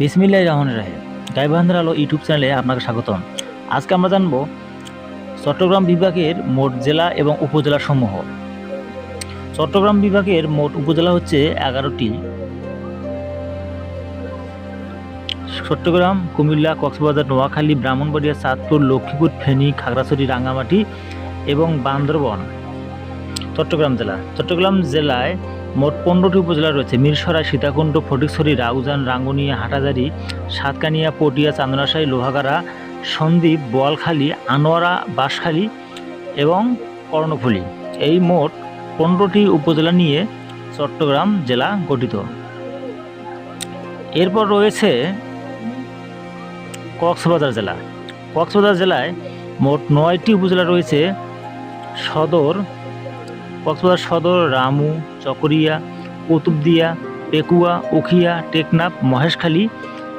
বিসমিল্লাহ রহমান রাহে গাইবান্ধার আলো ইউটিউব চ্যানেলে আপনাকে স্বাগতম। আজকে আমরা জানব চট্টগ্রাম বিভাগের মোট জেলা এবং উপজেলা সমূহ। চট্টগ্রাম বিভাগের মোট উপজেলা হচ্ছে এগারোটি। চট্টগ্রাম, কুমিল্লা, কক্সবাজার, নোয়াখালী, ব্রাহ্মণবাড়িয়া, চাঁদপুর, লক্ষ্মীপুর, ফেনী, খাগড়াছড়ি, রাঙ্গামাটি এবং বান্দরবন। চট্টগ্রাম জেলা। চট্টগ্রাম জেলায় মোট পনেরোটি উপজেলা রয়েছে। মিরসরাই, সীতাকুণ্ড, ফটিকছড়ি, রাউজান, রাঙ্গুনিয়া, হাটাজারি, সাতকানিয়া, পটিয়া চান্দনাশাই লোহাগাড়া, সন্দ্বীপ, বোয়ালখালী, আনোয়ারা, বাঁশখালী এবং কর্ণফুলী। এই মোট পনেরোটি উপজেলা নিয়ে চট্টগ্রাম জেলা গঠিত। এরপর রয়েছে কক্সবাজার জেলা। কক্সবাজার জেলায় মোট নয়টি উপজেলা রয়েছে। সদর কক্সবাজার সদর, রামু, চকরিয়া, কুতুবদিয়া, পেকুয়া, উখিয়া, টেকনাফ, মহেশখালী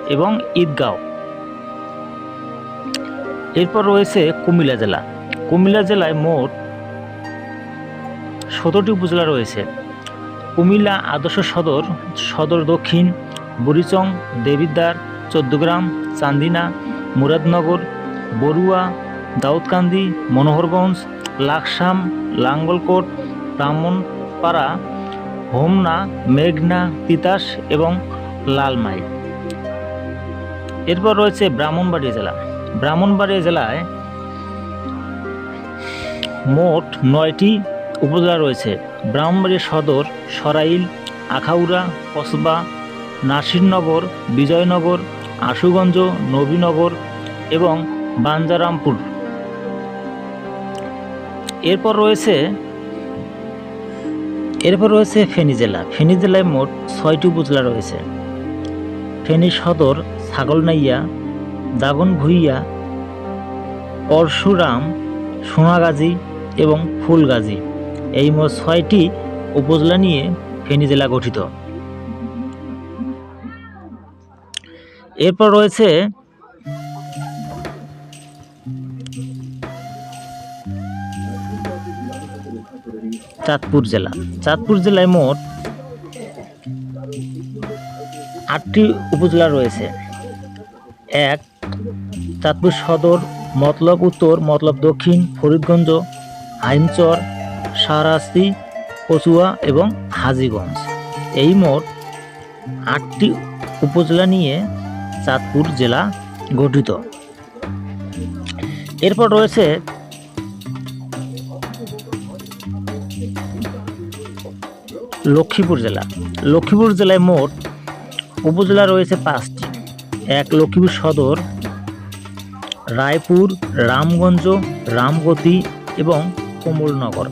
এবং ঈদগাঁও। এরপর রয়েছে কুমিল্লা জেলা। কুমিল্লা জেলায় মোট সতেরোটি উপজেলা রয়েছে। কুমিল্লা আদর্শ সদর সদর দক্ষিণ, বুড়িচং, দেবিদ্বার, চোদ্দগ্রাম, চান্দিনা, মুরাদনগর বড়ুয়া দাউদকান্দি, মনোহরগঞ্জ, লাকসাম, লাঙ্গলকোট ব্রাহ্মণপাড়া হোমনা, মেঘনা, তিতাস এবং লালমাই। এরপর রয়েছে ব্রাহ্মণবাড়িয়া জেলা। ব্রাহ্মণবাড়িয়া জেলায় মোট নয়টি উপজেলা রয়েছে। ব্রাহ্মণবাড়িয়া সদর, সরাইল, আখাউড়া, কসবা, নাসিরনগর, বিজয়নগর, আশুগঞ্জ, নবীনগর এবং বাঞ্জারামপুর। এরপর রয়েছে এরপর রয়েছে ফেনী জেলা। ফেনী জেলায় মোট ছয়টি উপজেলা রয়েছে। ফেনী সদর, ছাগলনাইয়া দাগনভূইয়া পরশুরাম, সোনাগাজী এবং ফুলগাজী। এই মোট ছয়টি উপজেলা নিয়ে ফেনী জেলা গঠিত। এরপর রয়েছে চাঁদপুর জেলা। চাঁদপুর জেলায় মোট আটটি উপজেলা রয়েছে। এক, চাঁদপুর সদর, মতলব উত্তর, মতলব দক্ষিণ, ফরিদগঞ্জ, হাইমচর, সারাস্তি, কচুয়া এবং হাজীগঞ্জ। এই মোট আটটি উপজেলা নিয়ে চাঁদপুর জেলা গঠিত। এরপর রয়েছে লক্ষ্মীপুর জেলা। লক্ষ্মীপুর জেলায় মোট উপজেলা রয়েছে পাঁচটি। এক লক্ষ্মীপুর সদর, রায়পুর, রামগঞ্জ, রামগতি এবং কমলনগর।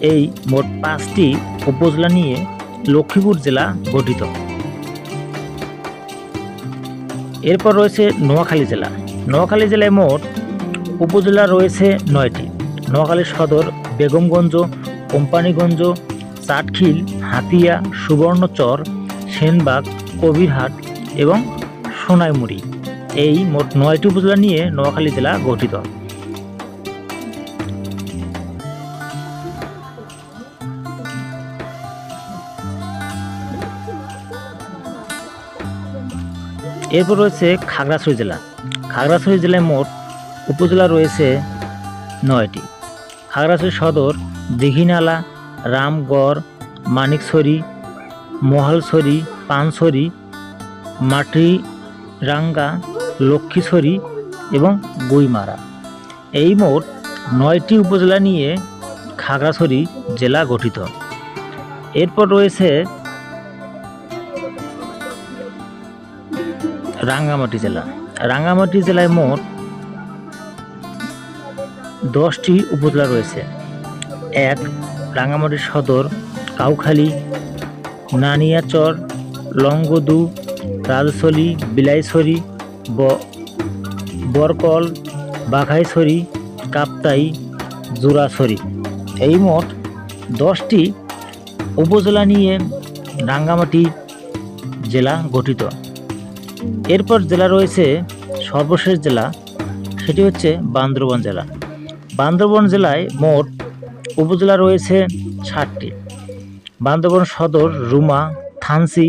এই মোট পাঁচটি উপজেলা নিয়ে লক্ষ্মীপুর জেলা গঠিত। এরপর রয়েছে নোয়াখালী জেলা। নোয়াখালী জেলায় মোট উপজেলা রয়েছে নয়টি। নোয়াখালী সদর, বেগমগঞ্জ কোম্পানিগঞ্জ, চাটখিল, হাতিয়া, সুবর্ণচর, সেনবাগ, কবিরহাট এবং সোনাইমুড়ি। এই মোট নয়টি উপজেলা নিয়ে নোয়াখালী জেলা গঠিত। এরপর রয়েছে খাগড়াছড়ি জেলা। খাগড়াছড়ি জেলায় মোট উপজেলা রয়েছে নয়টি। খাগড়াছড়ি সদর দিঘিনালা রামগড়, মানিকছড়ি, মহালছড়ি, পানছড়ি, মাটিরাঙ্গা, লক্ষ্মীছড়ি এবং গুইমারা এই মোট নয়টি উপজেলা নিয়ে খাগড়াছড়ি জেলা গঠিত। এরপর রয়েছে রাঙ্গামাটি জেলা। রাঙ্গামাটি জেলায় মোট দশটি উপজেলা রয়েছে। এক রাঙ্গামাটি সদর, কাউখালী, নানিয়াচর, লংগদু রাজছড়ি বিলাইছড়ি বরকল, বাঘাইছড়ি, কাপ্তাই, জোড়াছড়ি। এই মোট দশটি উপজেলা নিয়ে রাঙ্গামাটি জেলা গঠিত। এরপর জেলা রয়েছে সর্বশেষ জেলা, সেটি হচ্ছে বান্দরবন জেলা। বান্দরবন জেলায় মোট উপজেলা রয়েছে ষাটটি বান্দরবান সদর, রুমা থানসি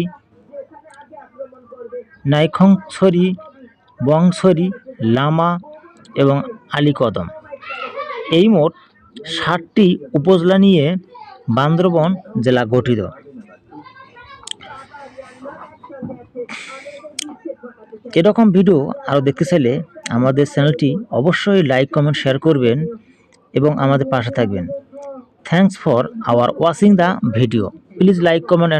নাইখংছড়ি, বংছড়ি, লামা এবং আলীকদম। এই মোট ষাটটি উপজেলা নিয়ে বান্দরবন জেলা গঠিত। এরকম ভিডিও আরও দেখতে চাইলে আমাদের চ্যানেলটি অবশ্যই লাইক, কমেন্ট, শেয়ার করবেন এবং আমাদের পাশে থাকবেন। Thanks for our watching the video please like comment